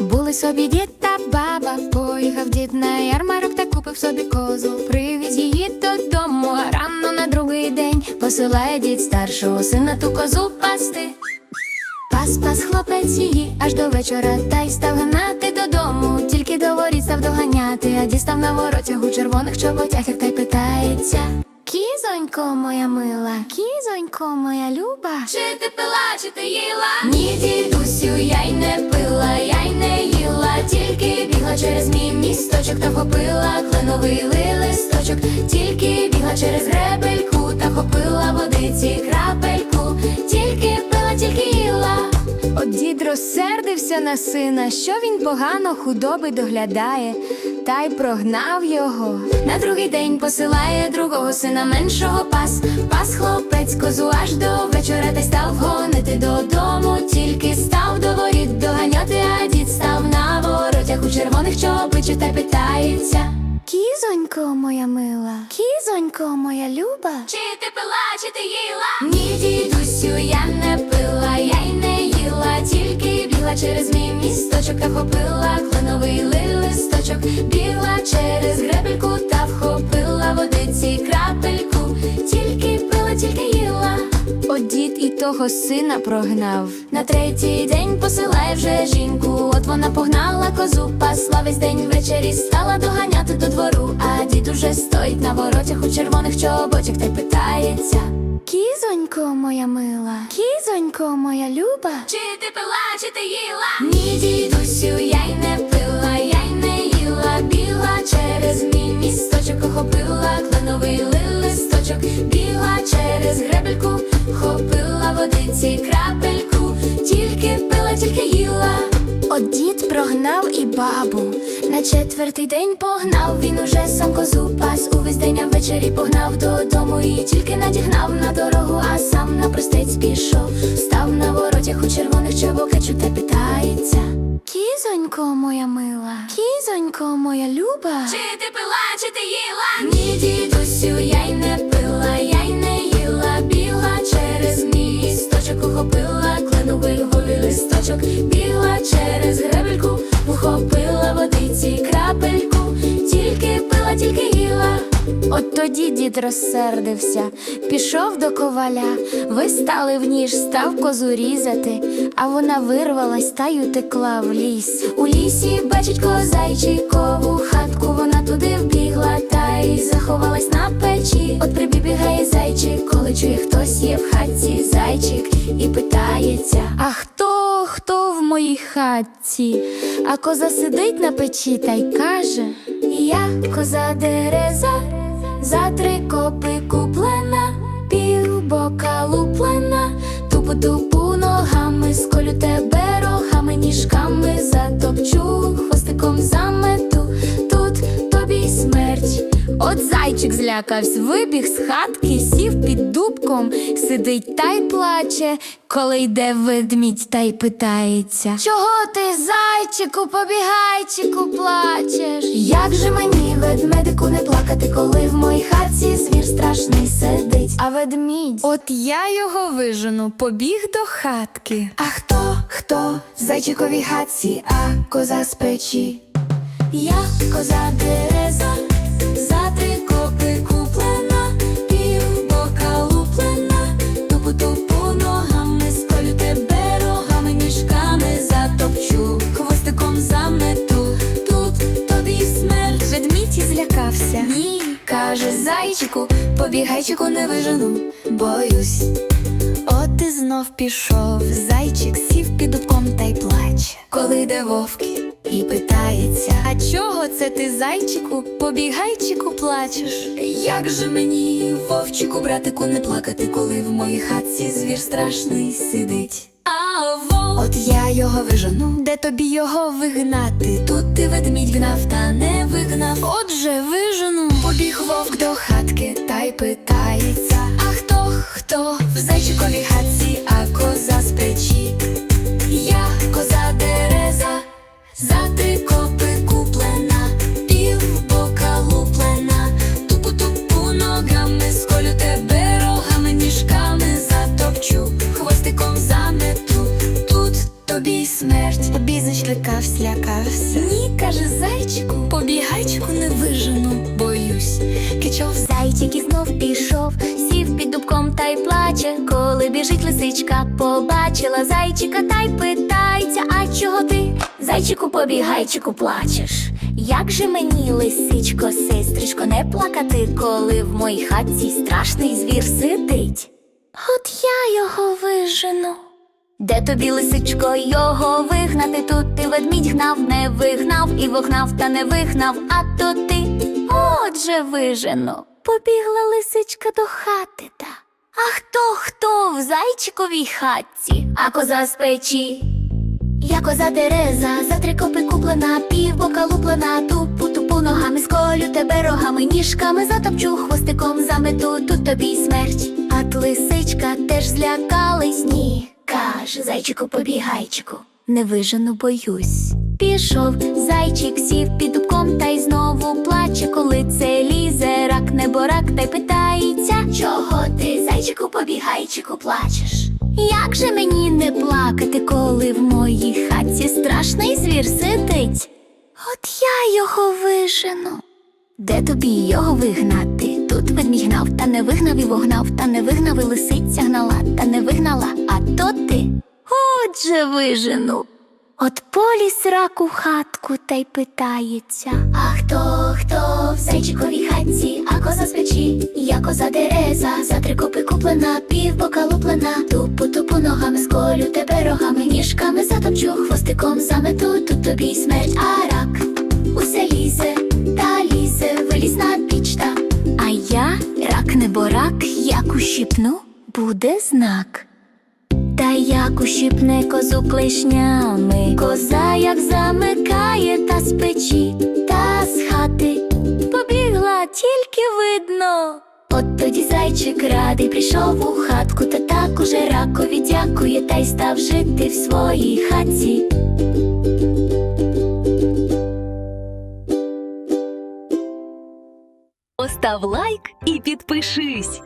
Були собі дід та баба, поїхав дід на ярмарок та купив собі козу. Привіз її додому, а рано на другий день посилає дід старшого сина ту козу пасти. Пас пас хлопець її аж до вечора, та й став гнати додому. Тільки до воріт став доганяти, а дістав на воротях у червоних чоботях, та й питається. Кізонько моя мила, кізонько моя люба. Чи ти пила, чи ти їла? Через мій місточок та вхопила кленовий листочок, тільки бігла через гребельку та вхопила водиці крапельку, тільки пила, тільки їла. От дід розсердився на сина, що він погано худоби доглядає, та й прогнав його. На другий день посилає другого сина меншого пас. Пас хлопець козу аж до вечора та й став гонити додому. Тільки червоних чобличів та питається. Кізонько моя мила, кізонько моя люба. Чи ти пила, чи ти їла? Ні, дідусю, я не пила, я й не їла, тільки бігла через мій місточок та вхопила кленовий листочок, бігла через гребельку та вхопила водиці крапельку, тільки пила, тільки того сина прогнав. На третій день посилає вже жінку. От вона погнала козу, пасла весь день ввечері стала доганяти до двору. А дід уже стоїть на воротях у червоних чоботях та й питається. Кізонько моя мила, кізонько моя люба. Чи ти пила, чи ти їла? Ні, дідусю, я й не пила, я й не їла, біла через мій бабу. На четвертий день погнав він уже сам козу пас. Увесь день а ввечері погнав додому і тільки надігнав на дорогу, а сам на простець пішов. Став на воротях у червоних чобокачу та питається. Кізонько моя мила, кізонько моя люба. Чи ти пила, чи ти їла? Ні, дідусю, я й не пила, я й не їла, біла через мій істочок, ухопила кленовий голий листочок, біла через гребельку, ухопила водиці крапельку, тільки пила, тільки їла. От тоді дід розсердився, пішов до коваля, вистали в ніж, став козу різати, а вона вирвалась та й утекла в ліс. У лісі бачить козайчикову хатку, вона туди вбігла та й заховалась на печі. От прибігає зайчик, коли чує хтось є в хатці зайчик і питається: А хто, в моїй хатці? А коза сидить на печі та й каже: Я коза дереза, за три копи куплена, півбока луплена, тупу тупу ногами, сколю тебе рогами, ніжками От зайчик злякавсь, вибіг з хатки, сів під дубком, сидить та й плаче, коли йде ведмідь та й питається. Чого ти, зайчику, побігайчику, плачеш? Як же мені, ведмедику, не плакати, коли в моїй хатці звір страшний сидить, а ведмідь. От я його вижену, побіг до хатки. А хто, хто в зайчиковій хатці, а коза з печі? Я коза дереза, побігайчику не вижену, боюсь. От і знов пішов. Зайчик сів під дубком та й плаче. Коли йде вовки і питається. А чого це ти, зайчику, побігайчику, плачеш? Як же мені, вовчику, братику, не плакати, коли в моїй хатці звір страшний сидить? А вов, от я його вижену, Де тобі його вигнати? тут ти ведмідь гнав, та не вигнав. Отже, вижену. Побіг вовк до хатки та й питається. А хто, хто в зайчиковій хатці, Обізич лякався, лякався. Ні, каже зайчику, побігайчику не вижену, боюсь. Кичов Зайчик і знов пішов, сів під дубком та й плаче. Коли біжить лисичка, побачила зайчика та й питається, а чого ти, зайчику, побігайчику, плачеш? Як же мені, лисичко, сестричко, не плакати, коли в моїй хатці страшний звір сидить? От я його вижену. Де тобі, лисичко, його вигнати? Тут ти ведмідь гнав, не вигнав, і вогнав, та не вигнав, а то ти. Отже, вижену. Побігла лисичка до хати та. А хто хто в зайчиковій хатці, а коза з печі? Я коза Тереза, за три копи куплена, півбока луплена, тупу тупу ногами сколю тебе рогами, ніжками затопчу хвостиком замету, тут тобі й смерть. А т лисичка теж злякались, ні. Каже, зайчику, побігайчику, не вижену, боюсь. Пішов зайчик, сів під дубком та й знову плаче, коли це лізе, рак неборак та й питається, чого ти, зайчику, побігайчику, плачеш? Як же мені не плакати, коли в моїй хатці страшний звір сидить? От я його вижену. Де тобі його вигнати? Тут ведмідь гнав, та не вигнав і вогнав, та не вигнав і лисиця гнала, та не вигнала, а то ти. Отже вижену. От поліс рак у хатку та й питається. А хто, хто в зайчиковій хатці, а коза з печі? Я коза Дереза, за три копи куплена, півбока луплена, тупу тупу ногами сколю тебе рогами, ніжками затопчу, хвостиком замету, тут тобі й смерть, а рак усе лізе, та лізе, виліз на піч та. А я, рак неборак, як ущипну, буде знак. Та як ущипне козу клешнями, коза як замикає та з печі, та з хати побігла тільки видно. От тоді зайчик радий прийшов у хатку, та так уже ракові дякує, та й став жити в своїй хатці. Постав лайк і підпишись.